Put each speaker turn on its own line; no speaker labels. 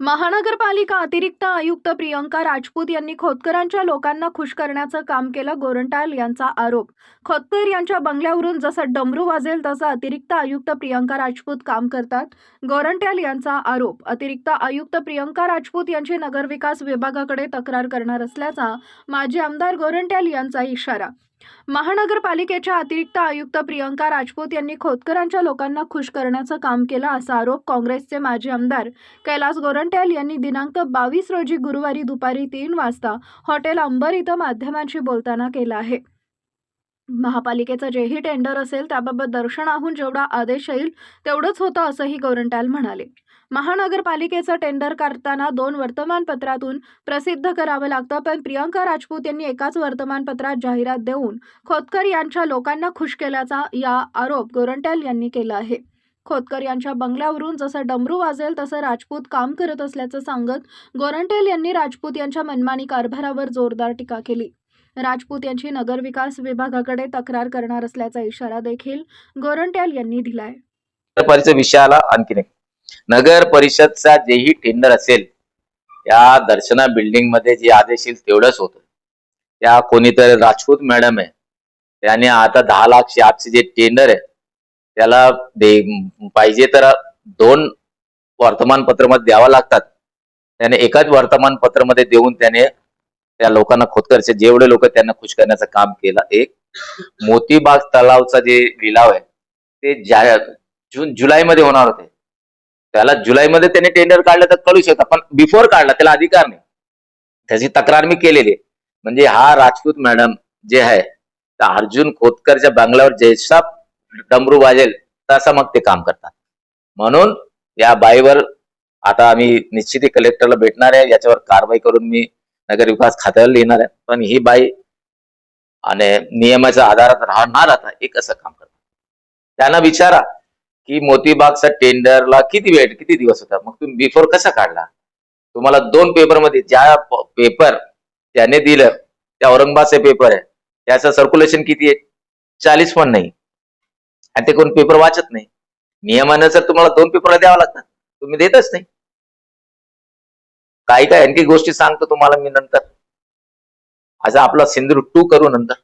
महानगरपालिका अतिरिक्त आयुक्त प्रियंका राजपूत यांनी खोतकरांच्या लोकांना खुश करण्याचं काम केलं गोरंटाल यांचा आरोप. खोतकर यांच्या बंगल्यावरून जसं डमरू वाजेल तसं अतिरिक्त आयुक्त प्रियंका राजपूत काम करतात गोरंट्याल यांचा आरोप. अतिरिक्त आयुक्त प्रियंका राजपूत यांची नगरविकास विभागाकडे तक्रार करणार असल्याचा माजी आमदार गोरंट्याल यांचा इशारा. महानगरपालिकेच्या अतिरिक्त आयुक्त प्रियंका राजपूत यांनी खोतकरांच्या लोकांना खुश करण्याचं काम केलं असा आरोप काँग्रेसचे माजी आमदार कैलास गोरंट्याल यांनी दिनांक बावीस रोजी गुरुवारी दुपारी तीन वाजता हॉटेल अंबर इथं माध्यमांशी बोलताना केला आहे. महापालिकेचं जेही टेंडर असेल त्याबाबत दर्शनाहून जेवढा आदेश येईल तेवढंच होतं असंही गोरंट्याल म्हणाले. महानगरपालिकेचं टेंडर करताना दोन वर्तमानपत्रातून प्रसिद्ध करावं लागतं पण प्रियंका राजपूत यांनी एकाच वर्तमानपत्रात जाहिरात देऊन खोतकर यांच्या लोकांना खुश केल्याचा या आरोप गोरंट्याल यांनी केला आहे. खोतकर यांच्या बंगल्यावरून जसं डमरू वाजेल तसं राजपूत काम करत असल्याचं सांगत गोरंटेल यांनी राजपूत यांच्या मनमानी कारभारावर जोरदार टीका केली. राजपूत यांची नगरविकास विभागाकडे तक्रार करणार असल्याचा इशारा देखील गोरंट्याल यांनी दिलाय.
नगर परिषद विषयाला आणखीन एक नगर परिषदचा जेही टेंडर असेल या दर्शना बिल्डिंगमध्ये जे आदेश येईल तेवढंच होतं. त्या कोणीतरी राजपूत मॅडम आहे त्याने आता दहा लाख आठशे जे टेंडर आहे त्याला दे- पाहिजे तर दोन वर्तमानपत्रमध्ये द्यावं लागतात. त्याने एकाच वर्तमानपत्रमध्ये देऊन त्याने त्या लोकांना खोतकरचे जेवढे लोक त्यांना खुश करण्याचं काम केलं. एक मोतीबाग तलावचा जे लिलाव आहे ते ज्या जून जुलैमध्ये होणार होते. त्याला जुलैमध्ये त्याने टेंडर काढलं तर कळू शकतं. पण बिफोर काढला त्याला अधिकार नाही. त्याची तक्रार मी केलेली आहे. म्हणजे हा राजपूत मॅडम जे आहे त्या अर्जुन खोतकरच्या बंगल्यावर जैसा डमरू वाजेल तसं मग ते काम करतात. म्हणून या बाईवर आता आम्ही निश्चित कलेक्टरला भेटणार आहे. याच्यावर कारवाई करून मी नगर विकास खात्याला लिहिणार आहे पण ही बाई आणि नियमाच्या आधारात राहणार आता एक असं काम करतात. त्यांना विचारा की मोतीबागचा टेंडरला किती वेळ किती दिवस होता? मग तुम्ही बिफोर कसा काढला? तुम्हाला दोन पेपरमध्ये ज्या पेपर त्याने दिलं त्या औरंगाबादचे पेपर आहे त्याचं सर्क्युलेशन किती आहे? चाळीस पण नाही. आणि ते कोण पेपर वाचत नाही. नियमानुसार तुम्हाला दोन पेपर द्यावं लागतात. तुम्ही देतच नाही. काही काय आणखी गोष्टी सांगतो तुम्हाला मी नंतर. असं आपला सिंदूर टू करू नंतर.